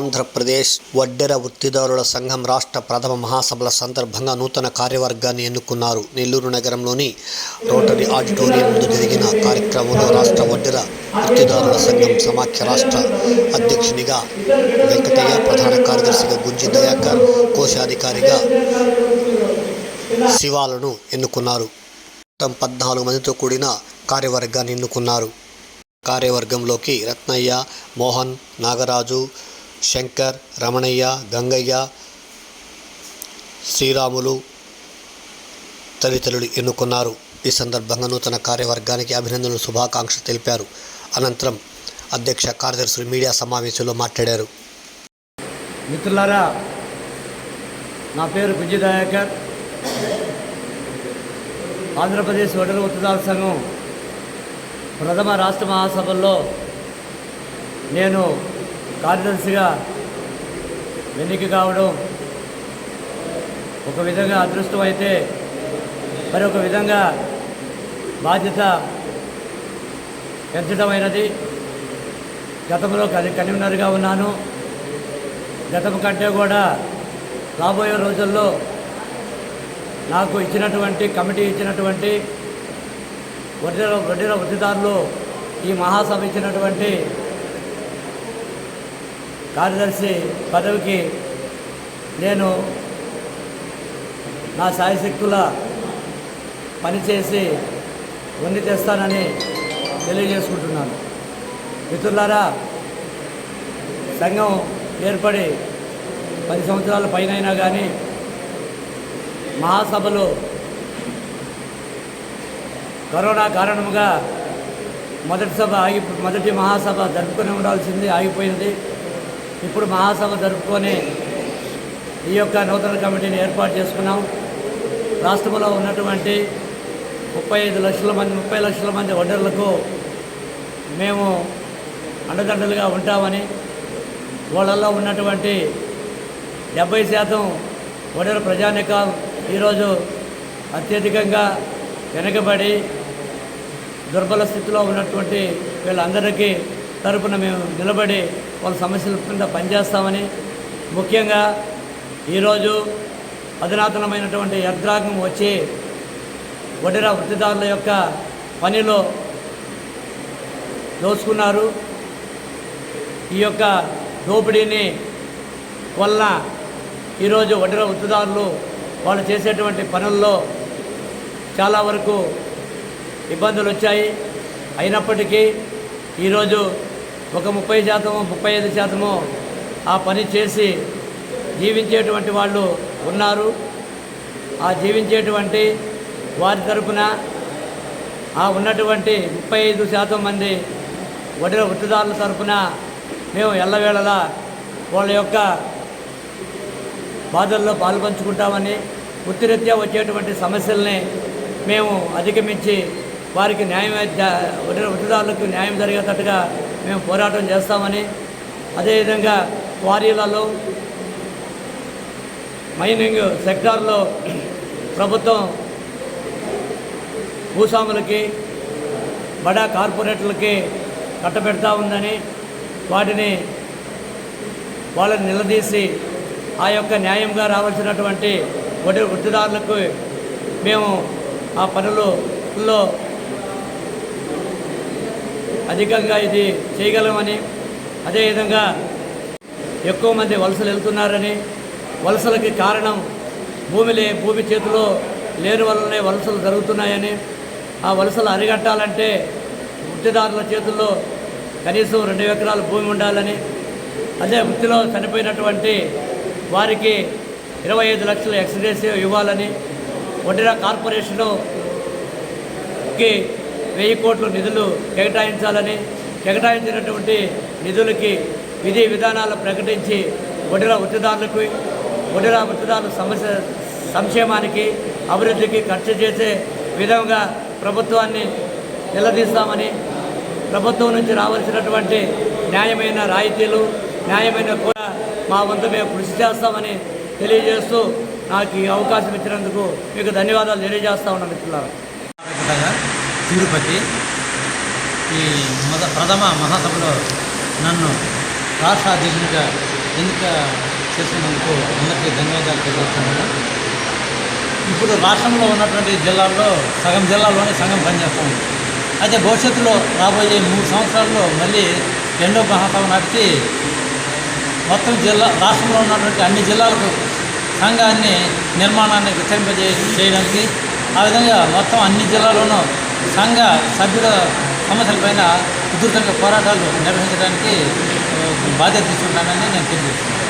ఆంధ్రప్రదేశ్ వడ్డెర వృత్తిదారుల సంఘం రాష్ట్ర ప్రథమ మహాసభల సందర్భంగా నూతన కార్యవర్గాన్ని ఎన్నుకున్నారు. నెల్లూరు నగరంలోని రోటరీ ఆడిటోరియం ముందు జరిగిన కార్యక్రమంలో రాష్ట్ర వడ్డెర వృత్తిదారుల సంఘం సమాఖ్య రాష్ట్ర అధ్యక్షునిగా వెంకటయ్య ప్రధాన కార్యదర్శిగా గుంజి దయాకర్ కోశాధికారిగా శివాలను ఎన్నుకున్నారు. మొత్తం పద్నాలుగు మందితో కూడిన కార్యవర్గాన్ని ఎన్నుకున్నారు. కార్యవర్గంలోకి రత్నయ్య మోహన్ నాగరాజు శంకర్ రమణయ్య గంగయ్య శ్రీరాములు తదితరులు ఎన్నుకున్నారు. ఈ సందర్భంగా నూతన కార్యవర్గానికి అభినందనలు శుభాకాంక్షలు తెలిపారు. అనంతరం అధ్యక్ష కార్యదర్శులు మీడియా సమావేశంలో మాట్లాడారు. మిత్రులారా నా పేరు విజయ ఆంధ్రప్రదేశ్ వడల ఉత్తరాల సంఘం ప్రథమ రాష్ట్ర మహాసభల్లో నేను కార్యదర్శిగా ఎన్నిక కావడం ఒక విధంగా అదృష్టం అయితే మరొక విధంగా బాధ్యత పెంచడమైనది. గతంలో కని కన్వీనర్గా ఉన్నాను. గతం కంటే కూడా రాబోయే రోజుల్లో నాకు ఇచ్చినటువంటి కమిటీ ఇచ్చినటువంటి వడ్డీల వడ్డీల వృద్ధిదారులు ఈ మహాసభ ఇచ్చినటువంటి కార్యదర్శి పదవికి నేను నా సాయశక్తుల పనిచేసి వండి తెస్తానని తెలియజేసుకుంటున్నాను. మిత్రులారా సంఘం ఏర్పడి పది సంవత్సరాల పైనైనా కానీ మహాసభలు కరోనా కారణముగా మొదటి సభ ఆగి మొదటి మహాసభ జరుపుకొని ఉండాల్సింది ఆగిపోయింది ఇప్పుడు మహాసభ జరుపుకొని ఈ యొక్క నూతన కమిటీని ఏర్పాటు చేసుకున్నాం. రాష్ట్రంలో ఉన్నటువంటి ముప్పై ఐదు లక్షల మంది ముప్పై లక్షల మంది వడ్డర్లకు మేము అండదండలుగా ఉంటామని వాళ్ళల్లో ఉన్నటువంటి డెబ్బై శాతం వడల ప్రజానికం ఈరోజు అత్యధికంగా వెనకబడి దుర్బల స్థితిలో ఉన్నటువంటి వీళ్ళందరికీ తరపున మేము నిలబడి వాళ్ళ సమస్యల కింద పనిచేస్తామని ముఖ్యంగా ఈరోజు అధునాతనమైనటువంటి యంత్రాంగం వచ్చి వడిర వృత్తిదారుల యొక్క పనిలో దోచుకున్నారు. ఈ యొక్క దోపిడీని వలన ఈరోజు వడ్డీల వృత్తిదారులు వాళ్ళు చేసేటువంటి పనుల్లో చాలా వరకు ఇబ్బందులు వచ్చాయి. అయినప్పటికీ ఈరోజు ఒక ముప్పై శాతము ముప్పై ఐదు శాతము ఆ పని చేసి జీవించేటువంటి వాళ్ళు ఉన్నారు. ఆ జీవించేటువంటి వారి తరపున ఆ ఉన్నటువంటి ముప్పై ఐదు శాతం మంది వడ్డీల వృత్తిదారుల తరపున మేము ఎల్లవేళలా వాళ్ళ యొక్క బాధల్లో పాల్పంచుకుంటామని వృత్తిరీత్యా వచ్చేటువంటి సమస్యల్ని మేము అధిగమించి వారికి న్యాయం వడ్డీల వృత్తిదారులకు న్యాయం జరిగేటట్టుగా మేము పోరాటం చేస్తామని అదేవిధంగా క్వారీలలో మైనింగ్ సెక్టార్లో ప్రభుత్వం భూస్వాములకి బడా కార్పొరేట్లకి కట్టబెడతా ఉందని వాటిని వాళ్ళని నిలదీసి ఆ యొక్క న్యాయంగా రావాల్సినటువంటి వడ్డీ వృత్తిదారులకు మేము ఆ పనులలో అధికంగా ఇది చేయగలమని అదేవిధంగా ఎక్కువ మంది వలసలు వెళ్తున్నారని వలసలకి కారణం భూమి లే భూమి చేతిలో లేని వల్లనే వలసలు జరుగుతున్నాయని ఆ వలసలు అరిగట్టాలంటే వృత్తిదారుల చేతుల్లో కనీసం రెండు ఎకరాల భూమి ఉండాలని అదే వృత్తిలో చనిపోయినటువంటి వారికి ఇరవై ఐదు లక్షల ఎక్స్గ్రేసివ్ ఇవ్వాలని వడ్డీరా కార్పొరేషనుకి వెయ్యి కోట్ల నిధులు కేటాయించాలని కేటాయించినటువంటి నిధులకి విధి విధానాలు ప్రకటించి వడ్డీరా వృత్తిదారులకు వడ్డీరా వృత్తిదారుల సమస్య సంక్షేమానికి అభివృద్ధికి ఖర్చు చేసే విధంగా ప్రభుత్వాన్ని నిలదీస్తామని ప్రభుత్వం నుంచి రావాల్సినటువంటి న్యాయమైన రాయితీలు న్యాయమైన కూడా మా వంతు మేము కృషి చేస్తామని తెలియజేస్తూ నాకు ఈ అవకాశం ఇచ్చినందుకు మీకు ధన్యవాదాలు తెలియజేస్తా ఉన్నాను మిత్రులారా. తిరుపతి ఈ మొద ప్రథమ మహాసభలో నన్ను రాష్ట్ర అధ్యక్షునిగా ఎన్నిక చేసినందుకు అందరికీ ధన్యవాదాలు తెలియజేస్తున్నాను. ఇప్పుడు రాష్ట్రంలో ఉన్నటువంటి జిల్లాల్లో సగం జిల్లాలోనే సగం పనిచేస్తుంది. అయితే భవిష్యత్తులో రాబోయే మూడు సంవత్సరాల్లో మళ్ళీ రెండో మహాసభ నడిపి మొత్తం జిల్లా రాష్ట్రంలో ఉన్నటువంటి అన్ని జిల్లాలకు సంఘాన్ని నిర్మాణాన్ని విస్తరింపజే చేయడానికి ఆ విధంగా మొత్తం అన్ని జిల్లాల్లోనూ సంఘ సభ్యుల సమస్యలపైన ఉధృతంగా పోరాటాలు నిర్వహించడానికి బాధ్యత తీసుకుంటానని నేను తెలియజేస్తున్నాను.